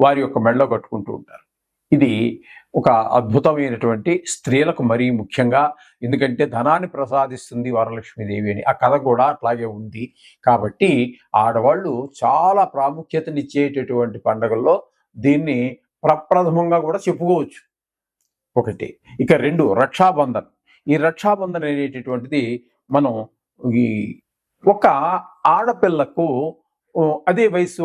వారి యొక్క మెడలో కట్టుకుంటూ ఉంటారు. ఇది ఒక అద్భుతమైనటువంటి స్త్రీలకు మరీ ముఖ్యంగా ఎందుకంటే ధనాన్ని ప్రసాదిస్తుంది వరలక్ష్మీదేవి అని. ఆ కథ కూడా అట్లాగే ఉంది. కాబట్టి ఆడవాళ్ళు చాలా ప్రాముఖ్యతనిచ్చేటటువంటి పండుగల్లో దీన్ని ప్రప్రథమంగా కూడా చెప్పుకోవచ్చు. ఒకటి. ఇక రెండు రక్షాబంధన్. ఈ రక్షాబంధన్ అనేటటువంటిది మనం ఈ ఒక ఆడపిల్లకు అదే వయసు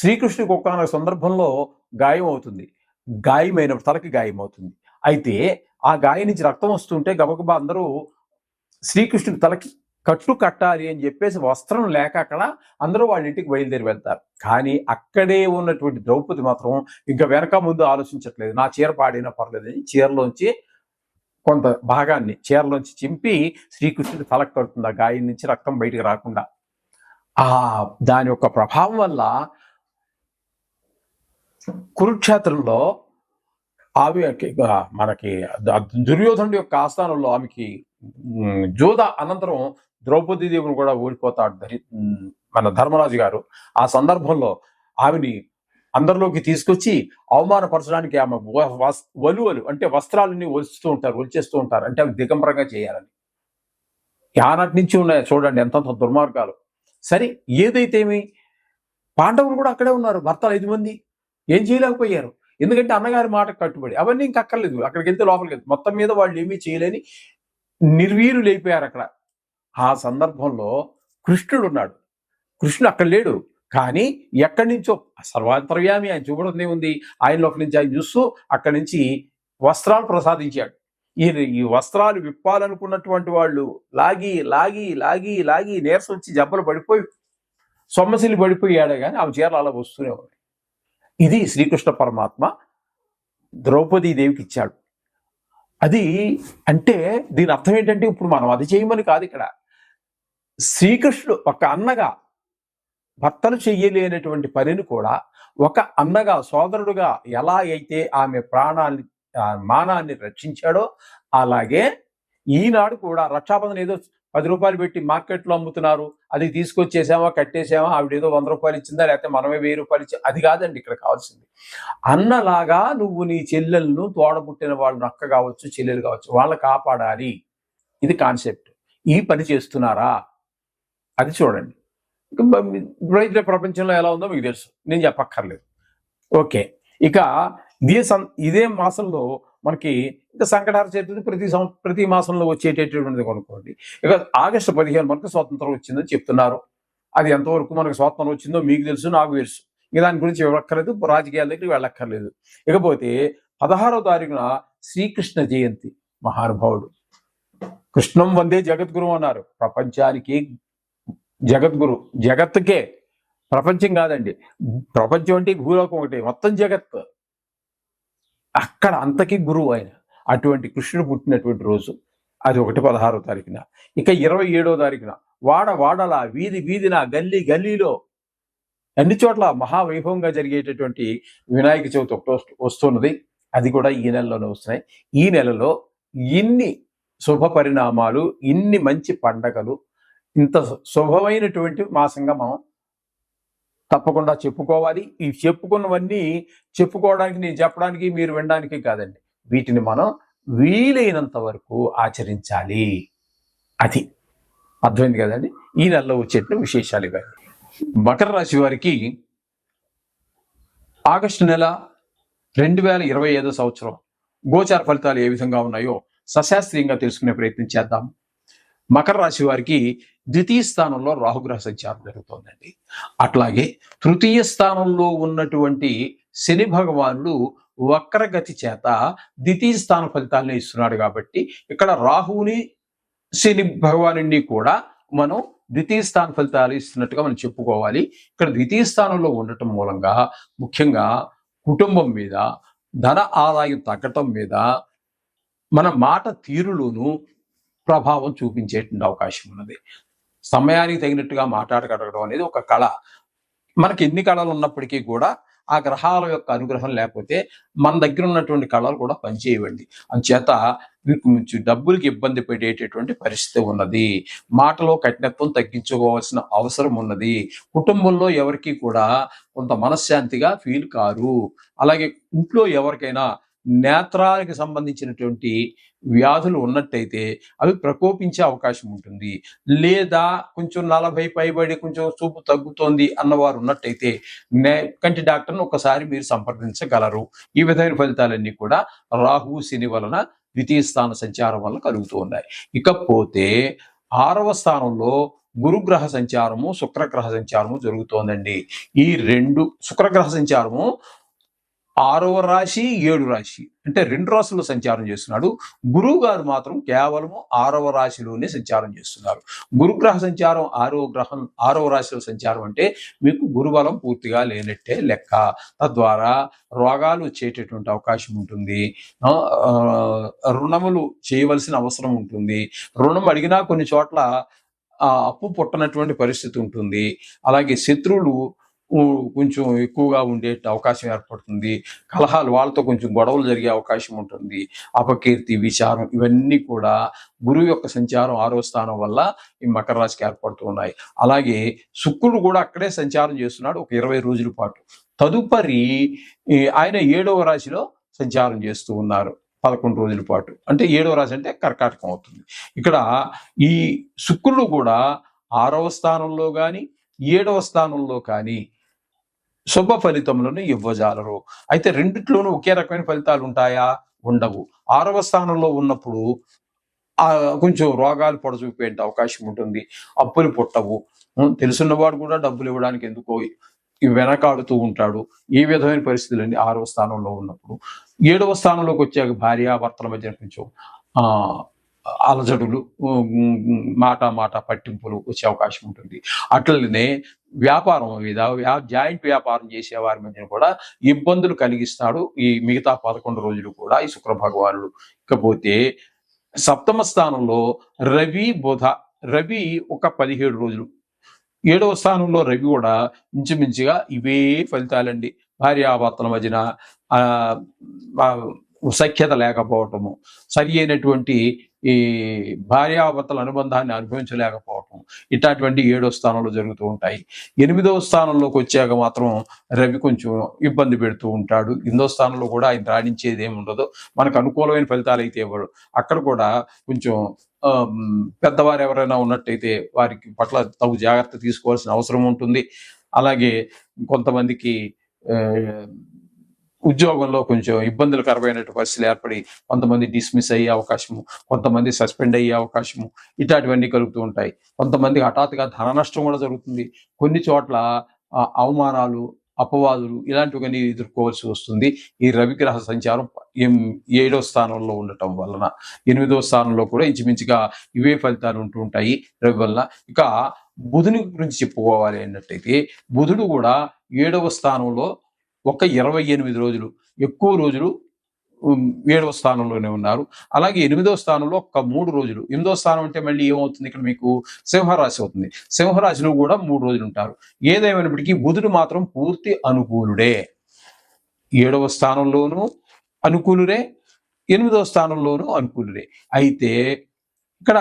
శ్రీకృష్ణుడికి ఒకానొక సందర్భంలో గాయం అవుతుంది. గాయమైన తలకి గాయం అవుతుంది. అయితే ఆ గాయం నుంచి రక్తం వస్తుంటే గబగబా అందరూ శ్రీకృష్ణుడి తలకి కట్టు కట్టాలి అని చెప్పేసి వస్త్రం లేక అక్కడ అందరూ వాళ్ళ ఇంటికి బయలుదేరి వెళ్తారు. కానీ అక్కడే ఉన్నటువంటి ద్రౌపది మాత్రం ఇంకా వెనక ముందు ఆలోచించట్లేదు. నా చీర పాడినా పర్లేదని చీరలోంచి కొంత భాగాన్ని చీరలోంచి చింపి శ్రీకృష్ణుడి తలకు కడుతుంది. ఆ గాయం నుంచి రక్తం బయటికి రాకుండా. ఆ దాని యొక్క ప్రభావం వల్ల కురుక్షేత్రంలో ఆమె మనకి ద- దుర్యోధనుడి యొక్క ఆస్థానంలో ఆమెకి జూద అనంతరం ద్రౌపది దేవుని కూడా ఓడిపోతాడు మన ధర్మరాజు గారు. ఆ సందర్భంలో ఆమెని అందరిలోకి తీసుకొచ్చి అవమానపరచడానికి ఆమె వ- వలువలు అంటే వస్త్రాలని ఒలుస్తూ ఉంటారు ఒలిచేస్తూ ఉంటారు. అంటే అవి దిగంబరంగా చేయాలని. ఆనాటి నుంచి ఉన్నాయి చూడండి ఎంతంత దుర్మార్గాలు. సరే ఏదైతేమి పాండవులు కూడా అక్కడే ఉన్నారు భర్తలు ఐదు మంది. ఏం చేయలేకపోయారు? ఎందుకంటే అన్నగారి మాట కట్టుబడి. అవన్నీ ఇంక అక్కర్లేదు. అక్కడికి వెళ్తే లోపలికి వెళ్తే మొత్తం మీద వాళ్ళు ఏమీ చేయలేని నిర్వీరులు అయిపోయారు అక్కడ. ఆ సందర్భంలో కృష్ణుడు ఉన్నాడు. కృష్ణుడు అక్కడ లేడు. కానీ ఎక్కడి నుంచో సర్వాంతర్యామి ఆయన చూపడం ఉంది. ఆయనలోకి నుంచి ఆయన చూస్తూ అక్కడి నుంచి వస్త్రాలు ప్రసాదించాడు. ఈ ఈ వస్త్రాలు విప్పాలనుకున్నటువంటి వాళ్ళు లాగి లాగి లాగి లాగి నీరసం వచ్చి జబ్బలు పడిపోయి సొమ్మసిల్లి పడిపోయాడు కానీ ఆమె చీరలు అలా వస్తూనే ఉన్నాయి. ఇది శ్రీకృష్ణ పరమాత్మ ద్రౌపదీ దేవికి ఇచ్చాడు. అది అంటే దీని అర్థం ఏంటంటే ఇప్పుడు మనం అది చేయమని కాదు ఇక్కడ. శ్రీకృష్ణుడు ఒక అన్నగా భర్తలు చెయ్యలేనటువంటి పనిని కూడా ఒక అన్నగా సోదరుడుగా ఎలా అయితే ఆమె ప్రాణాన్ని మానాన్ని రక్షించాడో అలాగే ఈనాడు కూడా రక్షాబంధన ఏదో పది రూపాయలు పెట్టి మార్కెట్లో అమ్ముతున్నారు అది తీసుకొచ్చేసామా కట్టేసామా ఆవిడ ఏదో వంద రూపాయలు ఇచ్చిందా లేకపోతే మనమే వెయ్యి రూపాయలు ఇచ్చి అది కాదండి ఇక్కడ కావాల్సింది. అన్నలాగా నువ్వు నీ చెల్లెలను తోడబుట్టిన వాళ్ళు అక్క కావచ్చు చెల్లెలు కావచ్చు వాళ్ళని కాపాడాలి. ఇది కాన్సెప్ట్. ఈ పని చేస్తున్నారా? అది చూడండి. ఇప్పుడైతే ప్రపంచంలో ఎలా ఉందో మీకు తెలుసు. నేను చెప్పక్కర్లేదు. ఓకే. ఇక ఇదే సం ఇదే మాసంలో మనకి ఇంకా సంకటార చతుర్థి ప్రతి సంవత్సరం ప్రతి మాసంలో వచ్చేటటువంటిది కొనుక్కోండి. ఇక ఆగస్టు పదిహేను మనకు స్వాతంత్రం వచ్చిందని చెప్తున్నారు. అది ఎంతవరకు మనకు స్వాతంత్రం వచ్చిందో మీకు తెలుసు నాకు తెలుసు. ఇక దాని గురించి వెళ్ళక్కర్లేదు రాజకీయాల దగ్గరికి వెళ్ళక్కర్లేదు. ఇకపోతే పదహారో తారీఖున శ్రీకృష్ణ జయంతి మహానుభావుడు. కృష్ణం వందే జగద్గురు అన్నారు. ప్రపంచానికి జగద్గురు. జగత్తుకే. ప్రపంచం కాదండి. ప్రపంచం అంటే భూలోకం ఒకటి. మొత్తం జగత్. అక్కడ అంతకి గురువు ఆయన. అటువంటి కృష్ణుడు పుట్టినటువంటి రోజు. అది ఒకటి పదహారో తారీఖున. ఇక ఇరవై ఏడో తారీఖున. వాడ వాడల వీధి వీధిన గల్లీ గల్లీలో అన్ని చోట్ల మహావైభవంగా జరిగేటటువంటి వినాయక చవితి ఒకటి వస్తున్నది. అది కూడా ఈ నెలలోనే వస్తున్నాయి. ఈ నెలలో ఇన్ని శుభ పరిణామాలు ఇన్ని మంచి పండగలు ఇంత శుభమైనటువంటి మాసంగా మనం తప్పకుండా చెప్పుకోవాలి. ఈ చెప్పుకున్నవన్నీ చెప్పుకోవడానికి నేను చెప్పడానికి మీరు వినడానికి కాదండి. వీటిని మనం వీలైనంత వరకు ఆచరించాలి. అది అర్థమైంది కదండి? ఈ నెలలో వచ్చేటువంటి విశేషాలు ఇవన్నీ మకర రాశి వారికి ఆగస్టు నెల రెండు వేల ఇరవై ఐదో సంవత్సరం గోచార ఫలితాలు ఏ విధంగా ఉన్నాయో సశాస్త్రీయంగా తెలుసుకునే ప్రయత్నం చేద్దాం. మకర రాశి వారికి ద్వితీయ స్థానంలో రాహుగ్రహ సంచారం జరుగుతోందండి. అట్లాగే తృతీయ స్థానంలో ఉన్నటువంటి శని భగవానుడు వక్రగతి చేత ద్వితీయ స్థాన ఫలితాలను ఇస్తున్నాడు కాబట్టి ఇక్కడ రాహువుని శని భగవానుడిని కూడా మనం ద్వితీయ స్థాన ఫలితాలు ఇస్తున్నట్టుగా మనం చెప్పుకోవాలి. ఇక్కడ ద్వితీయ స్థానంలో ఉండటం మూలంగా ముఖ్యంగా కుటుంబం మీద ధన ఆదాయం తగ్గటం మీద మన మాట తీరులోను ప్రభావం చూపించేటువంటి అవకాశం ఉన్నది. సమయానికి తగినట్టుగా మాట్లాడగలగడం అనేది ఒక కళ. మనకి ఎన్ని కళలు ఉన్నప్పటికీ కూడా ఆ గ్రహాల యొక్క అనుగ్రహం లేకపోతే మన దగ్గర ఉన్నటువంటి కళలు కూడా పనిచేయవండి. అంచేత మీకు కొంచెం డబ్బులకి ఇబ్బంది పడేటటువంటి పరిస్థితి ఉన్నది. మాటలో కఠినత్వం తగ్గించుకోవాల్సిన అవసరం ఉన్నది. కుటుంబంలో ఎవరికి కూడా కొంత మనశ్శాంతిగా ఫీల్ కారు. అలాగే ఇంట్లో ఎవరికైనా నేత్రానికి సంబంధించినటువంటి వ్యాధులు ఉన్నట్టయితే అవి ప్రకోపించే అవకాశం ఉంటుంది. లేదా కొంచెం నలభై పైబడి కొంచెం చూపు తగ్గుతోంది అన్నవారు ఉన్నట్టయితే కంటి డాక్టర్ను ఒకసారి మీరు సంప్రదించగలరు. ఈ విధమైన ఫలితాలన్నీ కూడా రాహు శని వలన ద్వితీయ స్థాన సంచారం వల్ల కలుగుతూ ఉన్నాయి. ఇకపోతే ఆరవ స్థానంలో గురుగ్రహ సంచారము శుక్రగ్రహ సంచారము జరుగుతోందండి. ఈ రెండు శుక్రగ్రహ సంచారము ఆరవ రాశి ఏడు రాశి. అంటే రెండు రాశుల్లో సంచారం చేస్తున్నాడు. గురువు గారు మాత్రం కేవలము ఆరవ రాశిలోనే సంచారం చేస్తున్నారు. గురుగ్రహ సంచారం ఆరవ గ్రహం ఆరవ రాశిలో సంచారం అంటే మీకు గురుబలం పూర్తిగా లేనట్టే లెక్క. తద్వారా రోగాలు వచ్చేటటువంటి అవకాశం ఉంటుంది. రుణములు చేయవలసిన అవసరం ఉంటుంది. రుణం అడిగినా కొన్ని చోట్ల అప్పు పుట్టనటువంటి పరిస్థితి ఉంటుంది. అలాగే శత్రువులు కొంచెం ఎక్కువగా ఉండే అవకాశం ఏర్పడుతుంది. కలహాలు వాళ్ళతో కొంచెం గొడవలు జరిగే అవకాశం ఉంటుంది. అపకీర్తి విచారం ఇవన్నీ కూడా గురువు యొక్క సంచారం ఆరో స్థానం వల్ల ఈ మకర రాశికి ఏర్పడుతూ ఉన్నాయి. అలాగే శుక్రుడు కూడా అక్కడే సంచారం చేస్తున్నాడు ఒక ఇరవై రోజుల పాటు. తదుపరి ఆయన ఏడవ రాశిలో సంచారం చేస్తూ ఉన్నారు పదకొండు రోజుల పాటు. అంటే ఏడవ రాశి అంటే కర్కాటకం అవుతుంది. ఇక్కడ ఈ శుక్రుడు కూడా ఆరవ స్థానంలో కానీ ఏడవ స్థానంలో కానీ శుభ ఫలితములను ఇవ్వజాలరు. అయితే రెండిట్లోనూ ఒకే రకమైన ఫలితాలు ఉంటాయా? ఉండవు. ఆరవ స్థానంలో ఉన్నప్పుడు కొంచెం రోగాలు పొడచూపే అవకాశం ఉంటుంది. అప్పులు పుట్టవు. తెలుసున్నవాడు కూడా డబ్బులు ఇవ్వడానికి ఎందుకో వెనకాడుతూ ఉంటాడు. ఈ విధమైన పరిస్థితులన్నీ ఆరవ స్థానంలో ఉన్నప్పుడు. ఏడవ స్థానంలోకి వచ్చాక భార్యాభర్తల మధ్య కొంచెం అలజడులు మాట మాట పట్టింపులు వచ్చే అవకాశం ఉంటుంది. అట్లనే వ్యాపారం మీద జాయింట్ వ్యాపారం చేసే వారి మధ్యన కూడా ఇబ్బందులు కలిగిస్తాడు ఈ మిగతా పదకొండు రోజులు కూడా ఈ శుక్ర భగవానుడు ఇకపోతే సప్తమ స్థానంలో రవి బుధ రవి ఒక పదిహేడు రోజులు. ఏడవ స్థానంలో రవి కూడా ఇంచుమించుగా ఇవే ఫలితాలండి. భార్యాభర్తల మధ్యన ఆ, సఖ్యత లేకపోవటము సరి అయినటువంటి ఈ భార్యాభర్తల అనుబంధాన్ని అనుభవించలేకపోవటం ఇట్లాంటివన్నీ ఏడో స్థానంలో జరుగుతూ ఉంటాయి. ఎనిమిదవ స్థానంలోకి వచ్చాక మాత్రం రవి కొంచెం ఇబ్బంది పెడుతూ ఉంటాడు. ఎనిమిదో స్థానంలో కూడా ఆయన రాణించేది ఏమి ఉండదు. మనకు అనుకూలమైన ఫలితాలు అయితే ఇవ్వడు. అక్కడ కూడా కొంచెం పెద్దవారు ఎవరైనా ఉన్నట్టయితే వారికి పట్ల తగు జాగ్రత్త తీసుకోవాల్సిన అవసరం ఉంటుంది. అలాగే కొంతమందికి ఉద్యోగంలో కొంచెం ఇబ్బందులకరమైన పరిస్థితులు ఏర్పడి కొంతమంది డిస్మిస్ అయ్యే అవకాశము కొంతమంది సస్పెండ్ అయ్యే అవకాశము ఇట్లాంటివన్నీ కలుగుతూ ఉంటాయి. కొంతమంది హఠాత్తుగా ధన నష్టం కూడా జరుగుతుంది. కొన్ని చోట్ల అవమానాలు అపవాదులు ఇలాంటివన్నీ ఎదుర్కోవాల్సి వస్తుంది. ఈ రవిగ్రహ సంచారం ఏడో స్థానంలో ఉండటం వలన ఎనిమిదో స్థానంలో కూడా ఇంచుమించుగా ఇవే ఫలితాలు ఉంటూ ఉంటాయి రవి వలన ఇక బుధుని గురించి చెప్పుకోవాలి అన్నట్టయితే బుధుడు కూడా ఏడవ స్థానంలో ఒక ఇరవై ఎనిమిది రోజులు ఎక్కువ రోజులు ఏడవ స్థానంలోనే ఉన్నారు. అలాగే ఎనిమిదవ స్థానంలో ఒక మూడు రోజులు. ఎనిమిదవ స్థానం అంటే మళ్ళీ ఏమవుతుంది? ఇక్కడ మీకు సింహరాశి అవుతుంది. సింహరాశిలో కూడా మూడు రోజులు ఉంటారు. ఏదేమైనప్పటికీ బుధుడు మాత్రం పూర్తి అనుకూలుడే. ఏడవ స్థానంలోనూ అనుకూలురే ఎనిమిదవ స్థానంలోనూ అనుకూలుడే. అయితే ఇక్కడ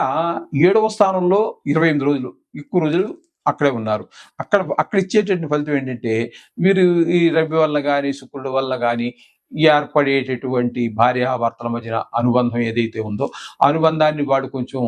ఏడవ స్థానంలో ఇరవై ఎనిమిది రోజులు ఎక్కువ రోజులు అక్కడే ఉన్నారు. అక్కడ అక్కడ ఇచ్చేటటువంటి ఫలితం ఏంటంటే వీరు ఈ రవి వల్ల కానీ శుక్రుడు వల్ల కానీ ఏర్పడేటటువంటి భార్యాభర్తల మధ్యన అనుబంధం ఏదైతే ఉందో అనుబంధాన్ని వాడు కొంచెం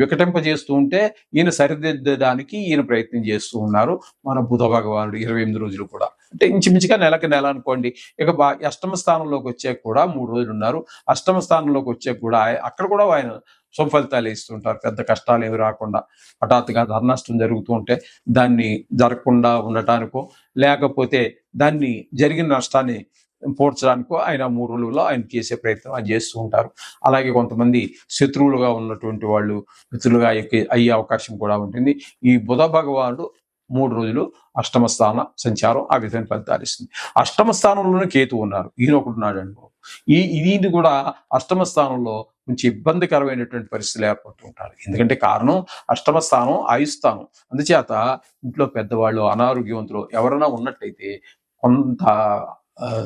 వికటింపజేస్తూ ఉంటే ఈయన సరిదిద్దడానికి ఈయన ప్రయత్నం చేస్తూ ఉన్నారు మన బుధ భగవానుడు ఇరవై ఎనిమిది రోజులు కూడా. అంటే ఇంచుమించుగా నెలకి నెల అనుకోండి. ఇక బా అష్టమ స్థానంలోకి వచ్చే కూడా మూడు రోజులు ఉన్నారు. అష్టమ స్థానంలోకి వచ్చే కూడా అక్కడ కూడా ఆయన శుభ ఫలితాలు ఇస్తుంటారు. పెద్ద కష్టాలు ఏమి రాకుండా హఠాత్తుగా ధర నష్టం జరుగుతూ ఉంటే దాన్ని జరగకుండా ఉండటానికో లేకపోతే దాన్ని జరిగిన నష్టాన్ని పోడ్చడానికో ఆయన మూడు రోజుల్లో ఆయన చేసే ప్రయత్నం ఆయన చేస్తూ ఉంటారు. అలాగే కొంతమంది శత్రువులుగా ఉన్నటువంటి వాళ్ళు మిత్రులుగా అయ్యే అవకాశం కూడా ఉంటుంది. ఈ బుధ భగవానుడు మూడు రోజులు అష్టమ స్థాన సంచారం ఆ విధమైన ఫలితాలు ఇస్తుంది. అష్టమ స్థానంలోనే కేతు ఉన్నారు. ఈయన ఒకడు అనుకో. ఈ ఈయన కూడా అష్టమ స్థానంలో కొంచెం ఇబ్బందికరమైనటువంటి పరిస్థితులు ఏర్పడుతూ ఉంటారు. ఎందుకంటే కారణం అష్టమ స్థానం ఆయుస్థానం. అందుచేత ఇంట్లో పెద్దవాళ్ళు అనారోగ్యవంతులు ఎవరైనా ఉన్నట్టయితే కొంత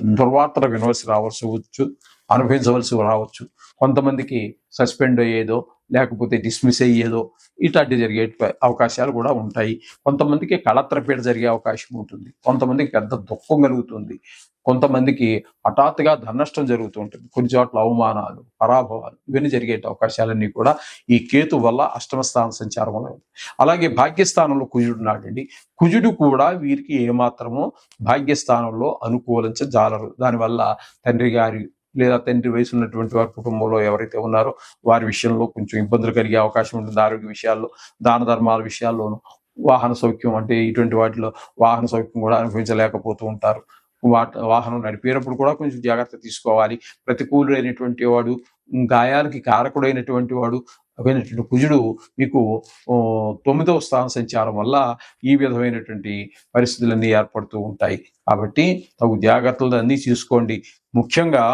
దుర్వార్తల దుర్వార్తలు వినవలసి రావాల్సి వచ్చు అనుభవించవలసి రావచ్చు. కొంతమందికి సస్పెండ్ అయ్యేదో లేకపోతే డిస్మిస్ అయ్యేదో ఇట్లాంటి జరిగే అవకాశాలు కూడా ఉంటాయి. కొంతమందికి కళత్రపీడ జరిగే అవకాశం ఉంటుంది. కొంతమందికి పెద్ద దుఃఖం కలుగుతుంది. కొంతమందికి హఠాత్తుగా ధనష్టం జరుగుతూ ఉంటుంది కొన్ని చోట్ల అవమానాలు పరాభవాలు ఇవన్నీ జరిగే అవకాశాలన్నీ కూడా ఈ కేతు వల్ల అష్టమ స్థాన సంచారం వల్ల అలాగే భాగ్యస్థానంలో కుజుడు నాడండి కుజుడు కూడా వీరికి ఏమాత్రమో భాగ్యస్థానంలో అనుకూలించ జాలరు. దానివల్ల తండ్రి గారి లేదా తండ్రి వయసు ఉన్నటువంటి వారి కుటుంబంలో ఎవరైతే ఉన్నారో వారి విషయంలో కొంచెం ఇబ్బందులు కలిగే అవకాశం ఉంటుంది. ఆరోగ్య విషయాల్లో దాన ధర్మాల విషయాల్లోనూ వాహన సౌఖ్యం అంటే ఇటువంటి వాటిలో వాహన సౌఖ్యం కూడా అనుభవించలేకపోతూ ఉంటారు. వాట వాహనం నడిపేటప్పుడు కూడా కొంచెం జాగ్రత్త తీసుకోవాలి. ప్రతికూలుడైనటువంటి వాడు గాయాలకి కారకుడైనటువంటి వాడు అయినటువంటి కుజుడు మీకు తొమ్మిదవ స్థాన సంచారం వల్ల ఈ విధమైనటువంటి పరిస్థితులన్నీ ఏర్పడుతూ ఉంటాయి. కాబట్టి తగు జాగ్రత్తలు అన్నీ తీసుకోండి. ముఖ్యంగా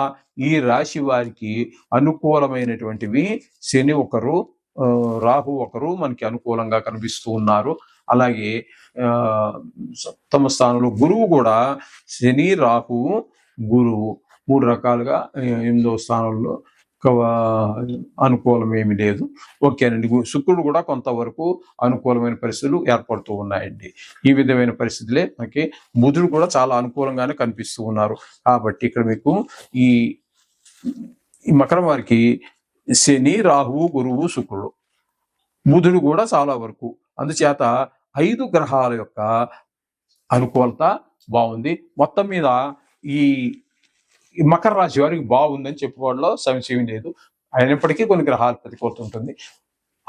ఈ రాశి వారికి అనుకూలమైనటువంటివి శని ఒకరు రాహు ఒకరు మనకి అనుకూలంగా కనిపిస్తూ ఉన్నారు. అలాగే సప్తమ స్థానంలో గురువు కూడా శని రాహు గురువు మూడు రకాలుగా ఎనిమిదవ స్థానంలో ఒక అనుకూలం ఏమి లేదు. ఓకేనండి. శుక్రుడు కూడా కొంతవరకు అనుకూలమైన పరిస్థితులు ఏర్పడుతూ ఉన్నాయండి. ఈ విధమైన పరిస్థితులే మనకి బుధుడు కూడా చాలా అనుకూలంగానే కనిపిస్తూ ఉన్నారు. కాబట్టి ఇక్కడ మీకు ఈ ఈ మకరం వారికి శని రాహువు గురువు శుక్రుడు. బుధుడు కూడా చాలా వరకు. అందుచేత ఐదు గ్రహాల యొక్క అనుకూలత బాగుంది. మొత్తం మీద ఈ మకర రాశి వారికి బాగుందని చెప్పుకోవడంలో సంశయం లేదు. అయినప్పటికీ కొన్ని గ్రహాలు ప్రతికూలత ఉంటుంది.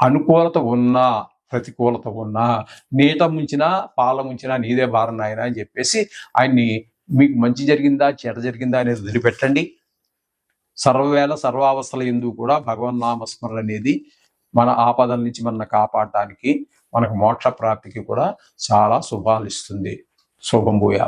అనుకూలత ఉన్నా ప్రతికూలత ఉన్నా నీట ముంచినా పాల ముంచినా నీదే భారం నాయన అని చెప్పేసి ఆయన్ని మీకు మంచి జరిగిందా చెడ జరిగిందా అనేది వదిలిపెట్టండి. సర్వవేళ సర్వావస్థల ఎందు కూడా భగవన్నామస్మరణ అనేది మన ఆపదల నుంచి మన కాపాడటానికి మనకు మోక్ష ప్రాప్తికి కూడా చాలా శుభాలు ఇస్తుంది. శుభం భూయా